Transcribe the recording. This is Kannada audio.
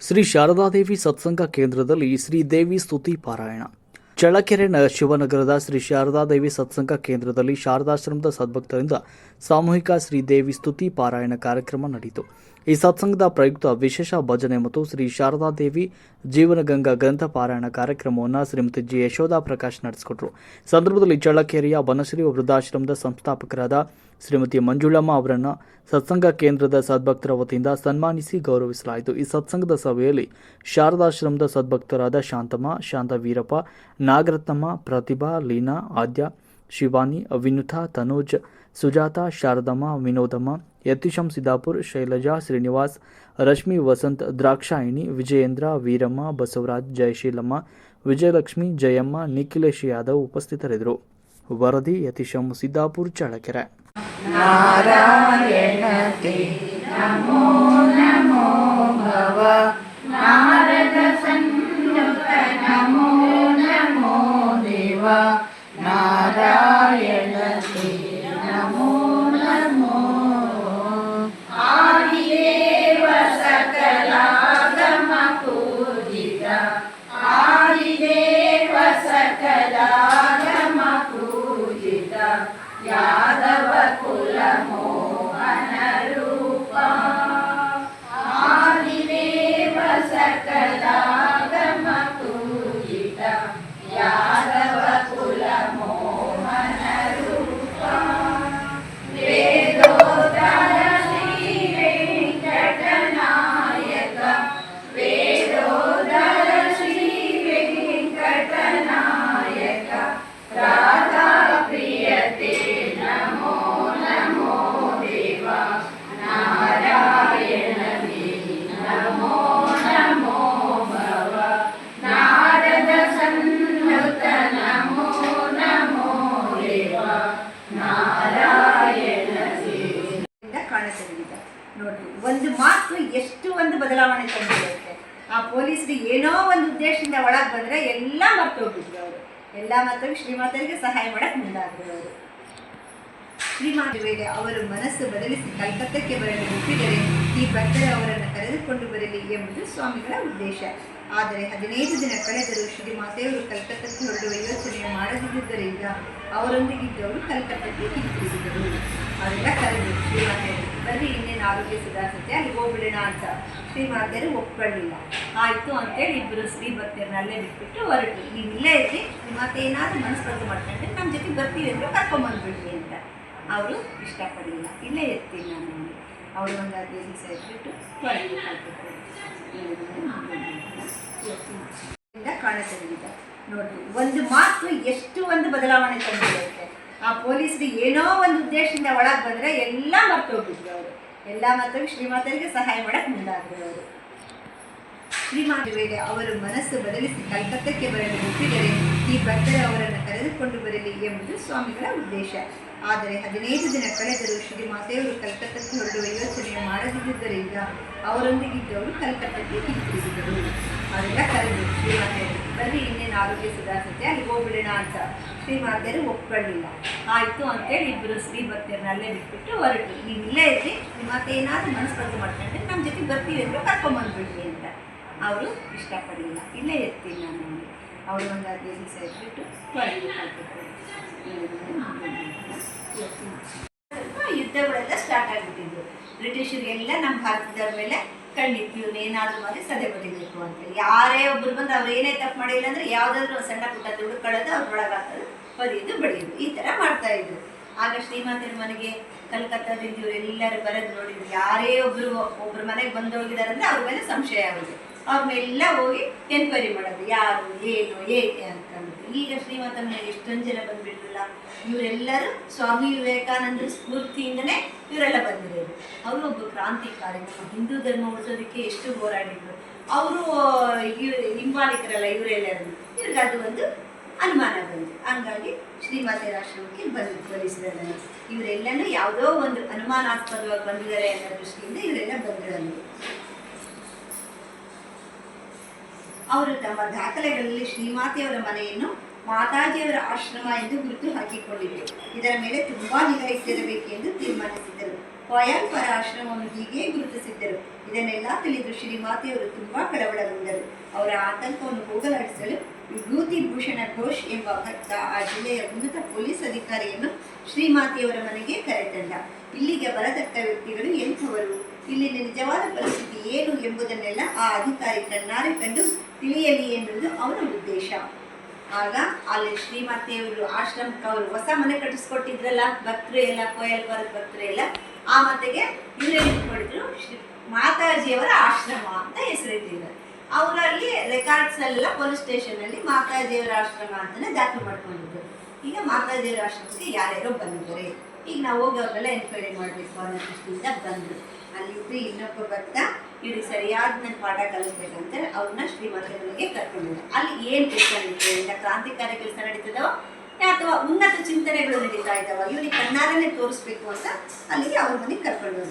ಶ್ರೀ ಶಾರದಾದೇವಿ ಸತ್ಸಂಗ ಕೇಂದ್ರದಲ್ಲಿ ಶ್ರೀದೇವಿ ಸ್ತುತಿ ಪಾರಾಯಣ. ಚಳ್ಳಕೆರೆ ಶಿವನಗರದ ಶ್ರೀ ಶಾರದಾದೇವಿ ಸತ್ಸಂಗ ಕೇಂದ್ರದಲ್ಲಿ ಶಾರದಾಶ್ರಮದ ಸದ್ಭಕ್ತರಿಂದ ಸಾಮೂಹಿಕ ಶ್ರೀದೇವಿ ಸ್ತುತಿ ಪಾರಾಯಣ ಕಾರ್ಯಕ್ರಮ ನಡೆಯಿತು. ಈ ಸತ್ಸಂಗದ ಪ್ರಯುಕ್ತ ವಿಶೇಷ ಭಜನೆ ಮತ್ತು ಶ್ರೀ ಶಾರದಾದೇವಿ ಜೀವನಗಂಗಾ ಗ್ರಂಥ ಪಾರಾಯಣ ಕಾರ್ಯಕ್ರಮವನ್ನು ಶ್ರೀಮತಿ ಜಿ ಯಶೋಧಾ ಪ್ರಕಾಶ್ ನಡೆಸಿಕೊಟ್ರು. ಸಂದರ್ಭದಲ್ಲಿ ಚಳ್ಳಕೆರೆಯ ಬನಶ್ರೀ ವೃದ್ಧಾಶ್ರಮದ ಸಂಸ್ಥಾಪಕರಾದ ಶ್ರೀಮತಿ ಮಂಜುಳಮ್ಮ ಅವರನ್ನು ಸತ್ಸಂಗ ಕೇಂದ್ರದ ಸದ್ಭಕ್ತರ ವತಿಯಿಂದ ಸನ್ಮಾನಿಸಿ ಗೌರವಿಸಲಾಯಿತು. ಈ ಸತ್ಸಂಗದ ಸಭೆಯಲ್ಲಿ ಶಾರದಾಶ್ರಮದ ಸದ್ಭಕ್ತರಾದ ಶಾಂತಮ್ಮ ಶಾಂತ ವೀರಪ್ಪ ನಾಗರತ್ನಮ್ಮ, ಪ್ರತಿಭಾ, ಲೀನಾ, ಆದ್ಯ, ಶಿವಾನಿ, ವಿನುತಾ, ತನೂಜ್ ಸುಜಾತ, ಶಾರದಮ್ಮ, ವಿನೋದಮ್ಮ, ಯತಿಶಂ ಸಿದ್ದಾಪುರ್, ಶೈಲಜಾ, ಶ್ರೀನಿವಾಸ್, ರಶ್ಮಿ, ವಸಂತ್, ದ್ರಾಕ್ಷಾಯಿಣಿ, ವಿಜಯೇಂದ್ರ, ವೀರಮ್ಮ, ಬಸವರಾಜ್, ಜಯಶೀಲಮ್ಮ, ವಿಜಯಲಕ್ಷ್ಮಿ, ಜಯಮ್ಮ, ನಿಖಿಲೇಶ್ ಯಾದವ್ ಉಪಸ್ಥಿತರಿದ್ದರು. ವರದಿ, ಯತಿಶಂ ಸಿದ್ದಾಪುರ್ ಚಳಕೆರೆ ನಾರಾಯಣ ನಮೋ ನಮೋ ಭವ. ಬದಲಾವಣೆ ತಂದಿರುತ್ತೆ ಆ ಪೊಲೀಸರು ಏನೋ ಒಂದು ಉದ್ದೇಶದಿಂದ ಒಳಗೆ ಬಂದರೆ ಎಲ್ಲ ಮರ್ತೋಗ್ಬಿಟ್ರು ಅವರು. ಎಲ್ಲ ಮತ್ತೊಂದು ಶ್ರೀಮಾತರಿಗೆ ಸಹಾಯ ಮಾಡಕ್ಕೆ ಮುಂದಾದ್ರು ಅವರು. ಶ್ರೀಮಾತ ವೇಳೆ ಅವರು ಮನಸ್ಸು ಬದಲಿಸಿ ಕಲ್ಕತ್ತಕ್ಕೆ ಬರಲು ಒಪ್ಪಿದರೆ ಈ ಭಕ್ತರು ಅವರನ್ನು ಕರೆದುಕೊಂಡು ಬರಲಿ ಎಂಬುದು ಸ್ವಾಮಿಗಳ ಉದ್ದೇಶ. ಆದರೆ ಹದಿನೈದು ದಿನ ಕಳೆದರೂ ಶ್ರೀಮಾತೆಯವರು ಕಲ್ಕತ್ತಕ್ಕೆ ಹೊರಡುವ ಯೋಚನೆ ಮಾಡದಿದ್ದರಿಂದ ಅವರೊಂದಿಗಿದ್ದವರು ಕಲ್ಕತ್ತಕ್ಕೆ ಹಿಂತಿರುಗಿದರು. ಅವರೆಲ್ಲ ಕರೆದು ಶ್ರೀಮಾತೆಯವರು ಆರೋಗ್ಯ ಸುಧಾರಿಸುತ್ತೆ, ಅಲ್ಲಿ ಹೋಗ್ಬಿಡೋಣ ಅಂತ. ಶ್ರೀಮಾತೆಯರು ಒಪ್ಕೊಳ್ಳಿಲ್ಲ ಆಯಿತು ಅಂತೇಳಿ ಇಬ್ಬರು ಶ್ರೀ ಭಕ್ತರನ್ನ ಅಲ್ಲೇ ಬಿಟ್ಬಿಟ್ಟು ಹೊರಟು. ನೀವು ಇಲ್ಲೇ ಇರಲಿ ನಿಮ್ಮ ಮತ್ತೆ ಏನಾದರೂ ಮನಸ್ಸು ಮಾಡ್ಕೊಂಡ್ರೆ ನಮ್ಮ ಜೊತೆ ಬರ್ತೀವಿ ಅಂದರು ಕರ್ಕೊಂಬಂದ್ಬಿಡ್ರಿ ಅಂತ. ಅವರು ಇಷ್ಟಪಡಲಿಲ್ಲ ಇಲ್ಲೇ ಇರ್ತೀನಿ ನಾನು ಅವರು ಒಂದು ಹದಿನೈದು ದಿವಸ ಇಟ್ಬಿಟ್ಟು ಕಾಣತೊಡಗಿದೆ. ನೋಡ್ರಿ, ಒಂದು ಮಾತು ಎಷ್ಟು ಒಂದು ಬದಲಾವಣೆ ತಂದಿರುತ್ತೆ ಆ ಪೊಲೀಸರು ಏನೋ ಒಂದು ಉದ್ದೇಶದಿಂದ ಒಳಗೆ ಬಂದರೆ ಎಲ್ಲ ಮರ್ತೋಗ್ಬಿಟ್ರು ಅವರು. ಎಲ್ಲ ಮಾತ್ರ ಶ್ರೀಮಾತರಿಗೆ ಸಹಾಯ ಮಾಡಕ್ಕೆ ಮುಂದಾಗಿರೋರು. ಶ್ರೀಮಾತ ವೇಳೆ ಅವರು ಮನಸ್ಸು ಬದಲಿಸಿ ಕಲ್ಕತ್ತಕ್ಕೆ ಬರಲು ಒಪ್ಪಿದರೆ ಈ ಭಕ್ತರು ಅವರನ್ನು ಕರೆದುಕೊಂಡು ಬರಲಿ ಎಂಬುದು ಸ್ವಾಮಿಗಳ ಉದ್ದೇಶ. ಆದರೆ ಹದಿನೈದು ದಿನ ಕಳೆದರೂ ಶ್ರೀಮಾತೆಯವರು ಕಲ್ಕತ್ತಕ್ಕೆ ಹೊರಡುವ ಯೋಚನೆ ಮಾಡದಿದ್ದರಿಂದ ಅವರೊಂದಿಗಿದ್ದವರು ಕಲ್ಕತ್ತಕ್ಕೆ ಹಿಂತಿರುಗಿದರು. ಅವರೆಲ್ಲ ಕರೆದು ಶ್ರೀಮಾತೆಯರು ಬರ್ರಿ ಇನ್ನೇನು ಆರೋಗ್ಯ ಸುಧಾರಿಸುತ್ತೆ? ಅಲ್ಲಿ ಹೋಗ್ಬಿಡೋಣ ಅಂತ. ಶ್ರೀಮಾತೆಯರು ಒಪ್ಕೊಳ್ಳಿಲ್ಲ. ಆಯಿತು, ಅಂತೇಳಿ ಇಬ್ಬರು ಶ್ರೀ ಭಕ್ತರನ್ನ ಅಲ್ಲೇ ಬಿಟ್ಬಿಟ್ಟು ಹೊರಟು. ನೀವು ಇಲ್ಲೇ ಇರಲಿ, ಶ್ರೀಮಾತೆ ಏನಾದರೂ ಮನಸ್ಸು ಮಾಡ್ಕೊಂಡ್ರೆ ನಮ್ಮ ಜೊತೆ ಬರ್ತೀವಿ ಅಂದರು ಕರ್ಕೊಂಬಂದ್ಬಿಡ್ರಿ ಅಂತ. ಅವರು ಇಷ್ಟಪಡಲಿಲ್ಲ. ಇಲ್ಲೇ ಇರ್ತೀನಿ ನಾನು. ಅವರು ಒಂದು ಹದಿನೈದು ದಿವಸ ಇಟ್ಬಿಟ್ಟು ಹೊರಗೆ ಯುದ್ಧಗಳೆಲ್ಲ ಸ್ಟಾರ್ಟ್ ಆಗಿಬಿಟ್ಟಿದ್ವು. ಬ್ರಿಟಿಷರಿಗೆಲ್ಲ ನಮ್ಮ ಭಾರತದವ್ರ ಮೇಲೆ ಕಣ್ಣಿತ್ತು. ಇವ್ರು ಏನಾದರೂ ಮಾಡಿ ಸದೆ ಬದಿಬೇಕು ಅಂತ. ಯಾರೇ ಒಬ್ರು ಬಂದು ಅವ್ರು ಏನೇ ತಪ್ಪು ಮಾಡಿಲ್ಲ ಅಂದ್ರೆ ಯಾವ್ದಾದ್ರು ಸಣ್ಣ ಪುಟ್ಟ ದುಡ್ಕೊಳ್ಳೋದು ಅವ್ರ ಒಳಗೆ ಹಾಕೋದು ಬದಿಯೋದು ಬಡಿಯೋದು. ಈ ಥರ ಮಾಡ್ತಾ ಇದ್ರು. ಆಗ ಶ್ರೀಮಂತರ ಮನೆಗೆ ಕಲ್ಕತ್ತಾದಿಂದ ಇವರೆಲ್ಲರೂ ಬರೋದು ನೋಡಿದ್ರು. ಯಾರೇ ಒಬ್ರು ಒಬ್ರು ಮನೆಗೆ ಬಂದು ಹೋಗಿದಾರೆ ಅಂದ್ರೆ ಅವ್ರ ಮೇಲೆ ಸಂಶಯ ಆಗುತ್ತೆ ಅವ್ರನ್ನೆಲ್ಲ ಹೋಗಿ ಎನ್ಕ್ವೈರಿ ಮಾಡೋದು. ಯಾರು, ಏನು, ಏಕೆ ಅಂತಂದ್ಬಿಟ್ಟು ಈಗ ಶ್ರೀಮಂತ ಮನೆಗೆ ಎಷ್ಟೊಂದು ಜನ ಬಂದ್ಬಿಟ್ರಲ್ಲ, ಇವರೆಲ್ಲರೂ ಸ್ವಾಮಿ ವಿವೇಕಾನಂದರ ಸ್ಫೂರ್ತಿಯಿಂದನೇ ಇವರೆಲ್ಲ ಬಂದಿರೋದು. ಅವರು ಒಬ್ಬ ಕ್ರಾಂತಿಕಾರಿ ಹಿಂದೂ ಧರ್ಮ ಉಳಿಸೋದಕ್ಕೆ ಎಷ್ಟು ಹೋರಾಡಿದ್ರು. ಅವರು ಹಿಂಬಾಲಿಕರಲ್ಲ ಇವರೆಲ್ಲರೂ. ಇವ್ರಿಗೆ ಅದು ಒಂದು ಅನುಮಾನ ಬಂತು. ಹಂಗಾಗಿ ಶ್ರೀಮಾತೆ ಆಶ್ರಮಕ್ಕೆ ಬಂದು ಬಲಿಸಿದ್ದಾರೆ ಇವರೆಲ್ಲನೂ ಯಾವುದೋ ಒಂದು ಅನುಮಾನಾಸ್ಪದವಾಗಿ ಬಂದಿದ್ದಾರೆ ಅನ್ನೋ ದೃಷ್ಟಿಯಿಂದ ಇವರೆಲ್ಲ ಬಂದಿರೋದು. ಅವರು ತಮ್ಮ ದಾಖಲೆಗಳಲ್ಲಿ ಶ್ರೀಮಾತೆಯವರ ಮನೆಯನ್ನು ಮಾತಾಜಿಯವರ ಆಶ್ರಮ ಎಂದು ಗುರುತು ಹಾಕಿಕೊಂಡಿದ್ದರು. ಇದರ ಮೇಲೆ ತುಂಬಾ ನಿಗಾ ಇಟ್ಟಿರಬೇಕೆಂದು ತೀರ್ಮಾನಿಸಿದರು ಪರ ಆಶ್ರಮವನ್ನು ಹೀಗೆ ಗುರುತಿಸಿದ್ದರು. ಇದನ್ನೆಲ್ಲ ತಿಳಿದು ಶ್ರೀಮಾತೆಯವರು ತುಂಬಾ ಕಳವಳಗೊಂಡರು. ಅವರ ಆತಂಕವನ್ನು ಹೋಗಲಾಡಿಸಲು ವಿಭೂತಿ ಭೂಷಣ ಘೋಷ್ ಎಂಬ ಭಕ್ತ ಆ ಜಿಲ್ಲೆಯ ಉನ್ನತ ಪೊಲೀಸ್ ಅಧಿಕಾರಿಯನ್ನು ಶ್ರೀಮಾತೆಯವರ ಮನೆಗೆ ಕರೆತಂದ. ಇಲ್ಲಿಗೆ ಬರತಕ್ಕ ವ್ಯಕ್ತಿಗಳು ಎಂಥವರು? ಇಲ್ಲಿನ ನಿಜವಾದ ಪರಿಸ್ಥಿತಿ ಏನು ಎಂಬುದನ್ನೆಲ್ಲ ಆ ಅಧಿಕಾರಿ ಕಣ್ಣಾರೆ ಕಂಡು ತಿಳಿಯಲಿ ಎನ್ನುವುದು ಅವನ ಉದ್ದೇಶ. ಆಗ ಅಲ್ಲಿ ಶ್ರೀಮಾತೆಯವರು ಆಶ್ರಮಕ್ಕೆ ಅವರು ಹೊಸ ಮನೆ ಕಟ್ಟಿಸ್ಕೊಟ್ಟಿದ್ರಲ್ಲ, ಭಕ್ತರು ಎಲ್ಲ ಕೊಯಲ್ಪರದ ಭಕ್ತರು ಎಲ್ಲ, ಆ ಮತೆಗೆ ಇವರೇನು ಮಾಡಿದ್ರು ಶ್ರೀ ಮಾತಾಜಿಯವರ ಆಶ್ರಮ ಅಂತ ಹೆಸರಿಟ್ಟಿದ್ದಾರೆ. ಅವರಲ್ಲಿ ರೆಕಾರ್ಡ್ಸ್ ಎಲ್ಲ ಪೊಲೀಸ್ ಸ್ಟೇಷನ್ ಅಲ್ಲಿ ಮಾತಾಜಿಯವರ ಆಶ್ರಮ ಅಂತಾನೆ ದಾಖಲು ಮಾಡ್ಕೊಂಡಿದ್ರು. ಈಗ ಮಾತಾಜಿಯವರ ಆಶ್ರಮಕ್ಕೆ ಯಾರ್ಯಾರೋ ಬಂದಿದ್ದಾರೆ. ಈಗ ನಾವು ಹೋಗೋರೆಲ್ಲ ಎನ್ಕ್ವೈರಿ ಮಾಡಬೇಕು ಅನ್ನೋ ದೃಷ್ಟಿಯಿಂದ ಬಂದರು. ಅಲ್ಲಿದ್ದು ಇನ್ನೊಬ್ಬರು ಭಕ್ತ ಇವ್ರಿಗೆ ಸರಿಯಾದ ನನ್ನ ಪಾಠ ಕಲಿಸ್ಬೇಕಂತ ಅವ್ರನ್ನ ಶ್ರೀಮಂತಗಳಿಗೆ ಕರ್ಕೊಂಡು ಹೋದ. ಅಲ್ಲಿ ಏನು ಕೆಲಸ ನಡೀತದೆ ಕ್ರಾಂತಿಕಾರಿ ಕೆಲಸ ನಡೀತದೋ? ಅಥವಾ ಉನ್ನತ ಚಿಂತನೆಗಳು ನಡೀತಾ ಇದ್ದಾವ? ಇವ್ರಿಗೆ ಕಣ್ಣಾರನೆ ತೋರಿಸ್ಬೇಕು ಅಂತ ಅಲ್ಲಿಗೆ ಅವ್ರ ಮನೆಗೆ ಕರ್ಕೊಂಡು